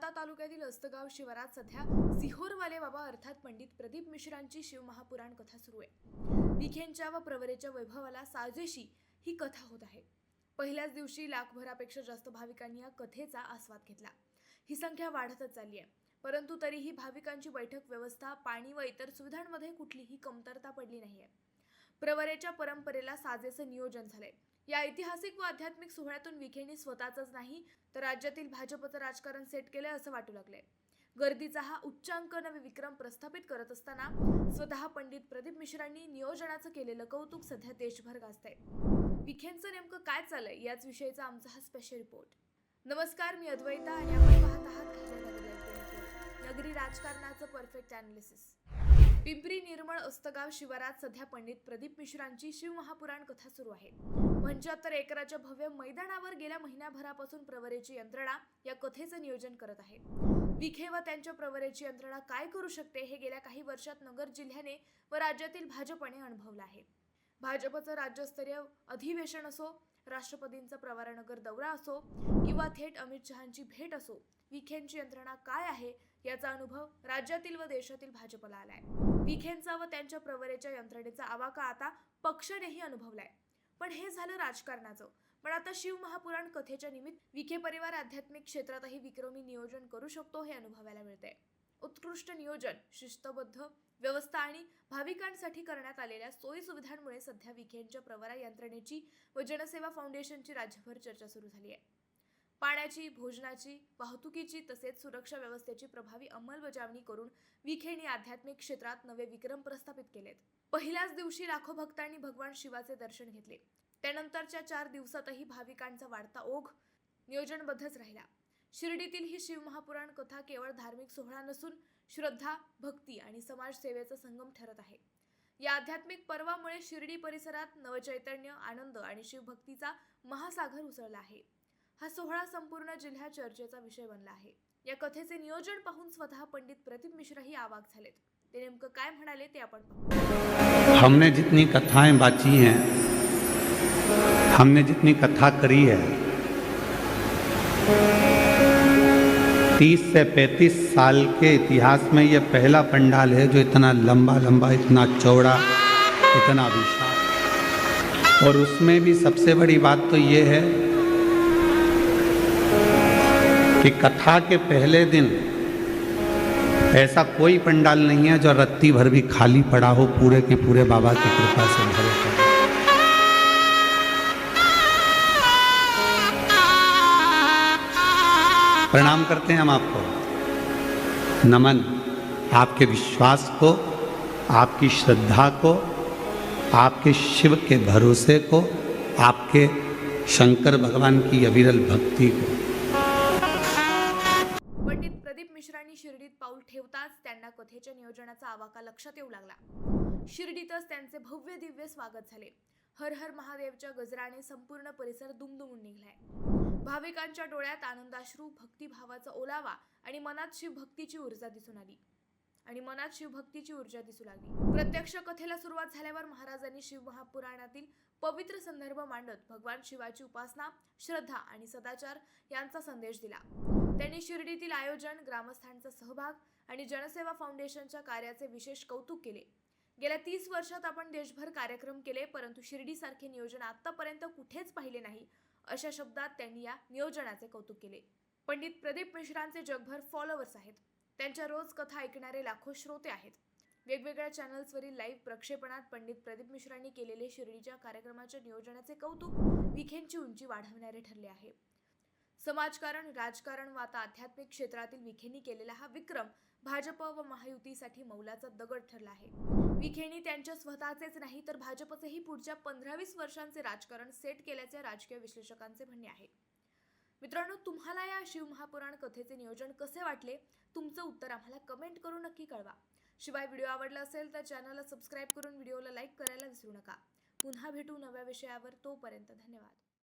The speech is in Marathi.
राहता तालुक्यातील अस्तगाव शिवारात सध्या सिहोरवाले बाबा अर्थात पंडित प्रदीप मिश्रांची शिवमहापुराण कथा सुरू आहे. विखेंच्या व प्रवरेच्या वैभवाला साजेशी ही कथा होत आहे. पहिल्याच दिवशी लाखभरापेक्षा जास्त भाविकांनी या कथेचा आस्वाद घेतला. ही संख्या वाढतच चालली आहे. परंतु तरीही भाविकांची बैठक व्यवस्था पाणी व इतर सुविधांमध्ये कुठलीही कमतरता पडली नाही आहे प्रवरेच्या परंपरेला साजेचं नियोजन झालंय. या ऐतिहासिक व आध्यात्मिक सोहळ्यातून विखेंनी स्वतःचाच नाही तर राज्यातील भाजपचं राजकारण सेट केलंय असं वाटू लागलंय. गर्दीचा हा उच्चांक नवे विक्रम प्रस्थापित करत असताना स्वतः पंडित प्रदीप मिश्रांनी नियोजनाचं केलेलं कौतुक सध्या देशभर गाजतंय. विखेंचं नेमकं काय चाललंय याच विषयीचा आमचा हा स्पेशल रिपोर्ट नमस्कार मी अद्वैता आणि आपण पाहत आहात नगरी राजकारणाचं परफेक्ट अनालिसिस पिंपरी निर्मळ अस्तगाव शिवारात सध्या पंडित प्रदीप मिश्रांची शिवमहापुराण कथा सुरू आहे. पंच्याहत्तर एकराच्या भव्य मैदानावर गेल्या महिन्याभरापासून प्रवरेची यंत्रणा या कथेचं नियोजन करत आहे. विखे व त्यांच्या प्रवरेची यंत्रणा काय करू शकते हे गेल्या काही वर्षात नगर जिल्ह्याने व राज्यातील भाजपने अनुभवलं आहे. भाजपचं राज्यस्तरीय अधिवेशन असो राष्ट्रपतींचा प्रवारानगर दौरा असो किंवा थेट अमित शहांची भेट असो विखेंची यंत्रणा काय आहे याचा अनुभव राज्यातील व देशातील भाजपला आलाय. विखेंचा व त्यांच्या प्रवरेच्या यंत्रणेचा आवाका आता पक्षानेही अनुभवलाय. पण हे झालं राजकारणाचं. पण आता शिव महापुराण कथेच्या निमित्त विखे परिवार आध्यात्मिक क्षेत्रातही विक्रमी नियोजन करू शकतो हे अनुभवायला मिळते उत्कृष्ट नियोजन शिस्तबद्ध व्यवस्था आणि भाविकांसाठी करण्यात आलेल्या सोयी सुविधांमुळे सध्या विखेंच्या प्रवरा यंत्रणेची व जनसेवा फाउंडेशनची राज्यभर चर्चा सुरू झाली आहे पाण्याची भोजनाची वाहतुकीची तसेच सुरक्षा व्यवस्थेची प्रभावी अंमलबजावणी करून विखेंनी आध्यात्मिक क्षेत्रात नवे विक्रम प्रस्थापित केलेत. पहिल्याच दिवशी लाखो भक्तांनी भगवान शिवाचे दर्शन घेतले. त्यानंतरच्या चार दिवसातही भाविकांचा वाढता ओघ नियोजनबद्धच राहिला. शिर्डीतील ही शिवमहापुराण कथा केवळ धार्मिक सोहळा नसून श्रद्धा भक्ती आणि समाजसेवेचा संगम ठरत आहे. या आध्यात्मिक पर्वामुळे शिर्डी परिसरात नवचैतन्य आनंद आणि शिवभक्तीचा महासागर उसळला आहे. हा सोहळा संपूर्ण जिल्ह्यात चर्चेचा विषय बनला आहे. या कथेचे नियोजन पाहून स्वतः पंडित प्रदीप मिश्राही आवाक झालेत. ते नेमकं काय म्हणाले ते आपण हमने जितनी कथाएं बाची हैं हमने जितनी कथा करी है तीस से पैंतीस साल के इतिहास में यह पहला पंडाल है जो इतना लंबा लंबा इतना चौड़ा इतना विशाल। और उसमें भी सबसे बड़ी बात तो ये है कि कथा के पहले दिन ऐसा कोई पंडाल नहीं है जो रत्ती भर भी खाली पड़ा हो पूरे के पूरे बाबा की कृपा से भरे प्रणाम करते हैं हम आपको। नमन। आपके विश्वास को, आपकी श्रद्धा को, आपके शिव के भरोसे को, आपके शंकर भगवान की अविरल भक्ति को। पाऊल ठेवताच त्यांना कथेच्या नियोजनाचा आवाका लक्षात येऊ लागला. शिर्डीतच त्यांचे भव्य दिव्य स्वागत झाले. हर हर महादेवच्या गजराने संपूर्ण परिसर दुमदुमून निघलाय. भाविकांच्या डोळ्यात आनंदाश्रू भक्तिभावाचा ओलावा आणि मनात शिवभक्तीची ऊर्जा दिसून आली. आणि मनात शिवभक्तीची ऊर्जा दिसू लागली. प्रत्यक्ष कथेला सुरुवात झाल्यावर महाराजांनी शिव महापुराणातील पवित्र संदर्भ मांडत भगवान शिवाची उपासना श्रद्धा आणि सदाचार यांचा संदेश दिला. त्यांनी शिर्डीतील आयोजन ग्रामस्थांचा सहभाग आणि जनसेवा फाउंडेशनच्या कार्याचे विशेष कौतुक केले. गेल्या तीस वर्षात आपण देशभर कार्यक्रम केले परंतु शिर्डीसारखे नियोजन आतापर्यंत कुठेच पाहिले नाही अशा शब्दात त्यांनी या नियोजनाचे कौतुक केले. पंडित प्रदीप मिश्रांचे जगभर फॉलोअर्स आहेत. त्यांच्या रोज कथा ऐकणारे लाखो श्रोते आहेत. वेगवेगळ्या चॅनल्सवरील लाईव्ह प्रक्षेपणात पंडित प्रदीप मिश्रांनी केलेले शिर्डीच्या कार्यक्रमाच्या नियोजनाचे कौतुक विखेंची उंची वाढवणारे ठरले आहे. समाजकारण राजकारण व आता आध्यात्मिक क्षेत्रातील विखेंनी केलेला हा विक्रम भाजप व महायुतीसाठी मौलाचा दगड ठरला आहे. विखेंनी त्यांच्या स्वतःचेच नाही तर भाजपचेही पुढच्या पंधरा वीस वर्षांचे राजकारण सेट केल्याचे राजकीय विश्लेषकांचे म्हणणे आहे. मित्रांनो तुम्हाला या शिवमहापुराण कथेचे नियोजन कसे वाटले? तुमचं उत्तर आम्हाला कमेंट करून नक्की कळवा. शिवाय व्हिडिओ आवडला असेल तर चॅनलला सबस्क्राईब करून व्हिडिओला लाईक करायला विसरू नका. पुन्हा भेटू नव्या विषयावर तोपर्यंत धन्यवाद.